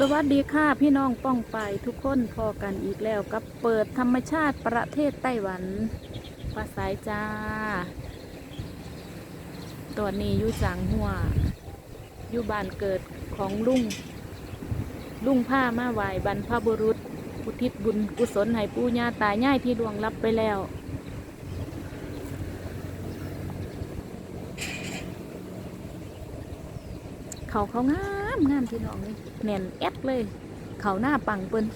สวัสดีค่ะพี่น้องป้องไปทุกคนพอกันอีกแล้วกับเปิดธรรมชาติประเทศไต้หวันภาษาจ้า ตอนนี้อยู่จางหัวอยู่บ้านเกิดของลุงลุงผ้ามาไหวบรรพบุรุษอุทิศบุญกุศลให้ปู่ย่าตายายที่ดวงรับไปแล้วเขาเขาง่า มงามพี่น้องเลยแน่นแอดเลย เขาหน้าปังเปิ้น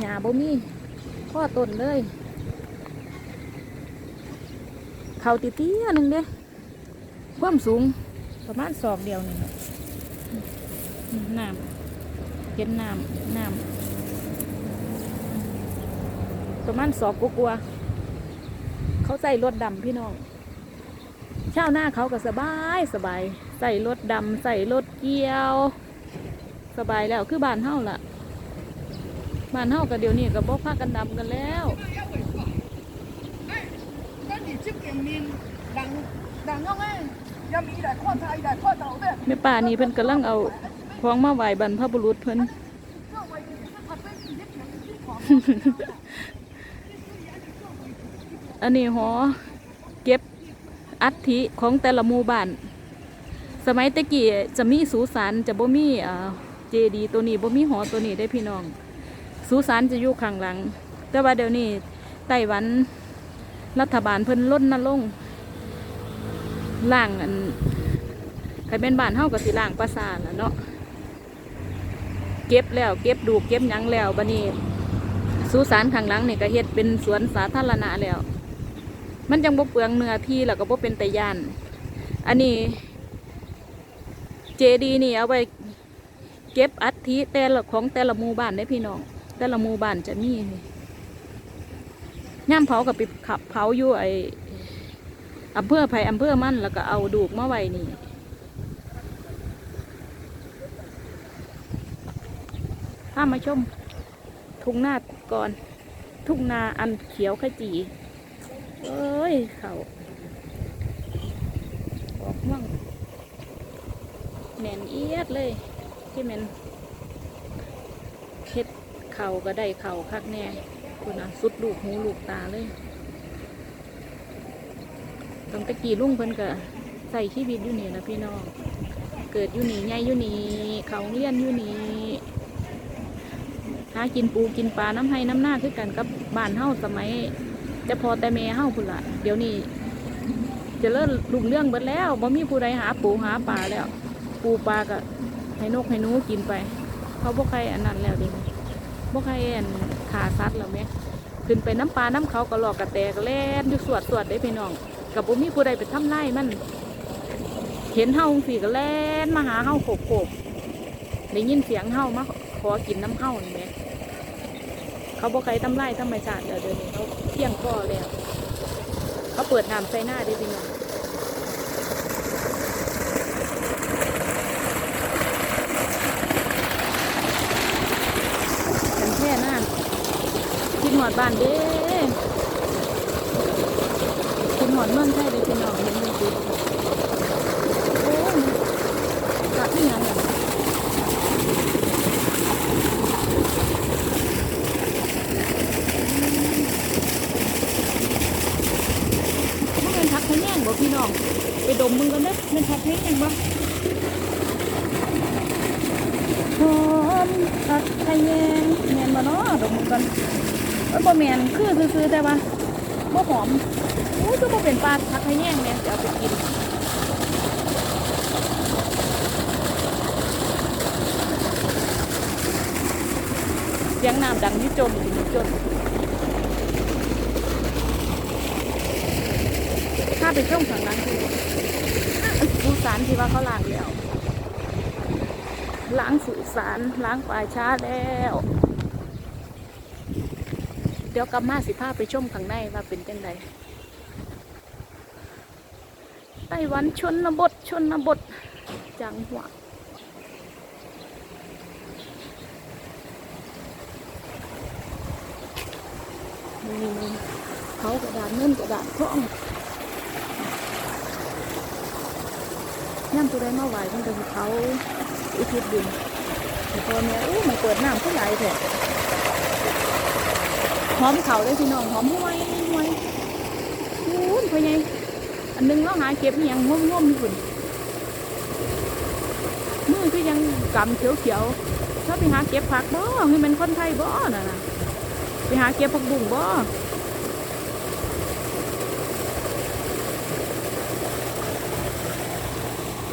หญ้าบ่มีข้อต้นเลย เขาติเตี้ยๆหนึ่งเด้ความสูงประมาณศอกเดียวนี่แหละน้ำเห็นน้ำน้ำประมาณศอกกลัวาๆเขาใส่รถดำพี่น้อง ชาวหน้าเขาก็สบายสบายใส่รถดำใส่รถเกียว สบายแล้วคือบ้านเฮาล่ะบ้านเฮากับเดี๋ยวนี้กับพวกพากันดำกันแล้วแม่ป่านี่เพิ่นกำลังเอาของมาไหวบันพระบุรุษเพิ่นอันนี้หอเก็บ อัฐิของแต่ละหมู่บ้าน สมัยตะกี้จะมีสุสานจะบ่มีเจดีตัวนี้บ่มีหอตัวนี้ได้พี่น้องสุสานจะอยู่ข้างหลัง แต่ว่าเดี๋ยวนี้ไต้หวันรัฐบาลเพิ่นลดนนลงล่างอันใครเป็นบ้านเฮาก็สิล่างปราสาทล่ะเนาะเก็บแล้วเก็บดูเก็บยังแล้วบัดนี้สุสานข้างหลังนี่ก็เฮ็ดเป็นสวนสาธารณะแล้ว มันจังบ่เปลืองเนื้อที่แล้วก็บ่เป็นแต่ย่าน อันนี้เจดีนี่เอาไว้เก็บอัฐิแต่ละของแต่ละหมู่บ้านได้พี่น้อง แต่ละหมู่บ้านจะมีย่ามเผากับไปขับเผาอยู่ไออำเภอไผ่อำเภอมั่นแล้วก็เอาดูกมาไว้นี่ถ้ามาชมทุ่งนาก่อน ทุ่งนาอันเขียวขจี เอ้ย เขาออกม่วงแน่นเอียดเลย ที่แมนเฮ็ดเข่าก็ได้เข่าคักแน่คุณนะสุดลูกหูลูกตาเลยตั้งแตะกี้ลุ่งเพิ่นก็ใส่ชีวิตอยู่นี่นะพี่น้องเกิดอยู่นี่ใหญ่อยู่นี่เขาเรียนอยู่นี่หากินปูกินปลาน้ำให้น้ำหน้าคือกันกับบ้านเฮาสมัย จะพอแต่แม่เฮาพุ่นละเดี๋ยวนี้จะเริ่มลุงเรื่องเบิดแล้วบ่มีผู้ใดหาปูหาปลาแล้ว ปูปลาก็ให้นกให้หนูกินไป เขาบ่ใครอันนั้นแล้วดิบ่ใครอันขาซัดแล้วแม่ขึ้นไปน้ำปลาน้ำเขาก็หลอกกระแตกแล่นอยู่สวดสวดได้พี่น้องกับบ่มีผู้ใดไปทำไร่มัน เห็นเฮาสิก็แล่นมาหาเฮาโขกโขกได้ยินเสียงเฮามาขอกินน้ำเฮานี่แหม เขาบอกใครทำไรธรรมชาติแล้วเดี๋ยวนี้เขาเที่ยงก็แล้วเขาเปิดน้ำใส่หน้าได้พี่น้องกันแค่หน้าคิดหมดบ้านเด้คิดหอดเมืองไทยเด้พี่น้องเห็นมันติโอ้ยกะที่ยังไง มันเป็นทักทะแยงบ่พี่น้อง ไปดมมึงกันเด้อมันทักทะแยงบ่หอ มทักทะแยงแมนบ่เนาะดมมึงกันเอ้ยบ่แมนคือซื่อๆแต่ว่าบ่หอมโอ้ยคือบ่เป็นปลาทักทะแยงแม่นจะเอาไปกินเสียงน้ำดังยี่จมอยู่จนถ้าไปช่วงฝั่งนั้นคือสุสานที่ว่าเขาล้างแล้ว ล้างสุสานล้างป่าช้าแล้ว เดี๋ยวกลับมาสิพาไปชมข้างในว่าเป็นจังไดไต้หวันชนบทชนบทจังหวะเขากระดาษเงินกระดาษทองย่ำตัวได้มาไหวเพิ่นก็สิเขา อุทิศบุญให้พ่อแม่อู้มันเปิดน้ำขึ้นไหลายแท้หอมเขาเลยพี่น้องหอมห้วยห้วยอู้นพ่อใหญ่อันหนึงเราหาเก็บอหยังง่วมนี่คุณมือก็ยังกำเขียวๆถ้าไปหาเก็บผักบ่ให้มันคนไทยบ่น่ะนะไปหาเก็บผักบุ้งบ่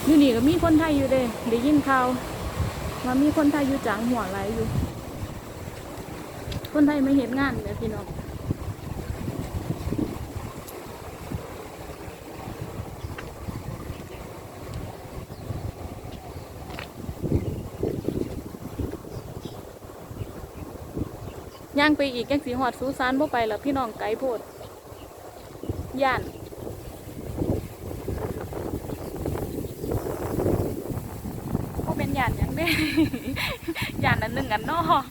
อยู่นี่ก็มีคนไทยอยู่เด้ได้ยินข่าวว่ามีคนไทยอยู่จังหัวไหลอยู่ คนไทยไม่เห็นงานเลยพี่น้องย่างไปอีกยังสีหอดสูซานบ่ไปแล้วพี่น้องไกลโพดย่าน ก็เป็นย่านอย่างเด้ย่านนั้นหนึ่งกันเนาะ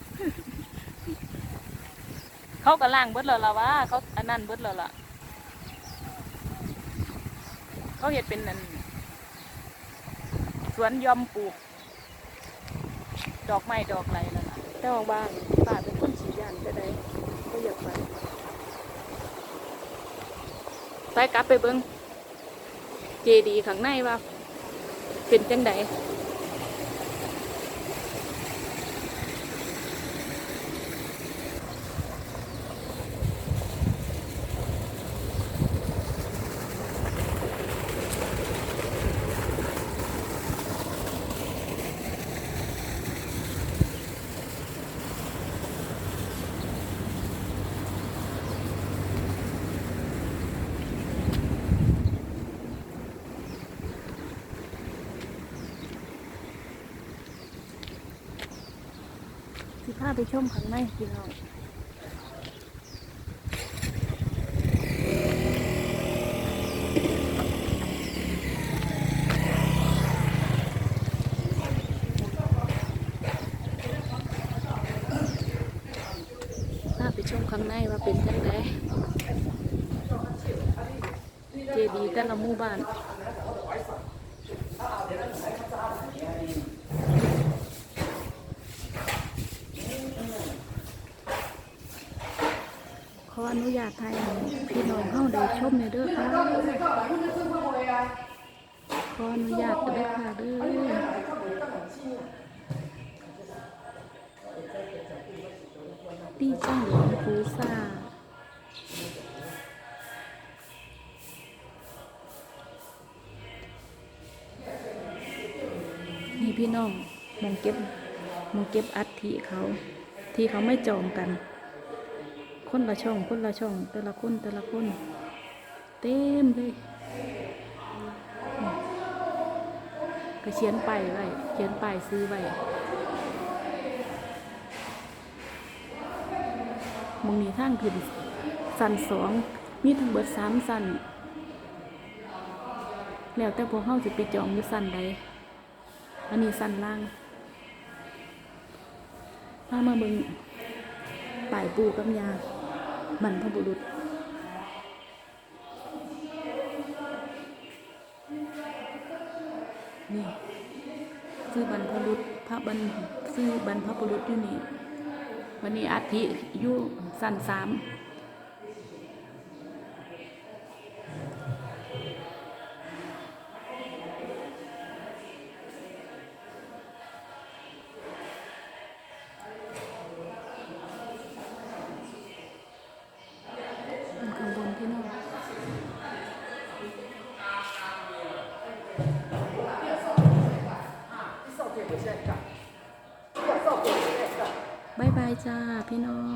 เขาก็ล่างเบิดแล้วล่ะว่าเขาอันนั้นเบิดแล้วล่ะเขาเห็ดเป็นนั่นสวนยอมปลูก ดอกไม้ดอกไรแล้วล่ะแต่ว่าบ้านป้าเป็นคนฉีดยานจะได้ก็อยากไปไปกลับไปเบิ้งเจดีย์ข้างในว่า เป็นจังได สิพาไปชมข้างในพี่น้องพาไปชมข้างในว่าเป็นจังไดเจดีย์แต่ละหมู่บ้าน ขออนุญาตให้พี่น้องเข้าได้ชมในเด้อค่ะขออนุญาตเด้อค่ะเด้อตีจังหลวงปูซ่านี่พี่น้องมองเก็บมองเก็บอัฐิเขา ที่เขาไม่จองกัน คนละช่องคนละช่อง แต่ละคนแต่ละคน เต็มเลยก็เขียนไปไว้เขียนไปซื้อไว้มองนี้ทางขึ้นสันสองมีทั้งเบิดสามสันแล้วแต่พวกเขาจะไปจองอยู่สันใดอันนี้สันล่างมามาเบิ่งป่ายปูกับยา บรรพบุรุษ นี่ซื้อบรรพบุรุษพระบรรซื้อบรรพบุรุษอยู่นี่วันนี้อาทิอยู่สั้นสาม จ้าพี่น้อง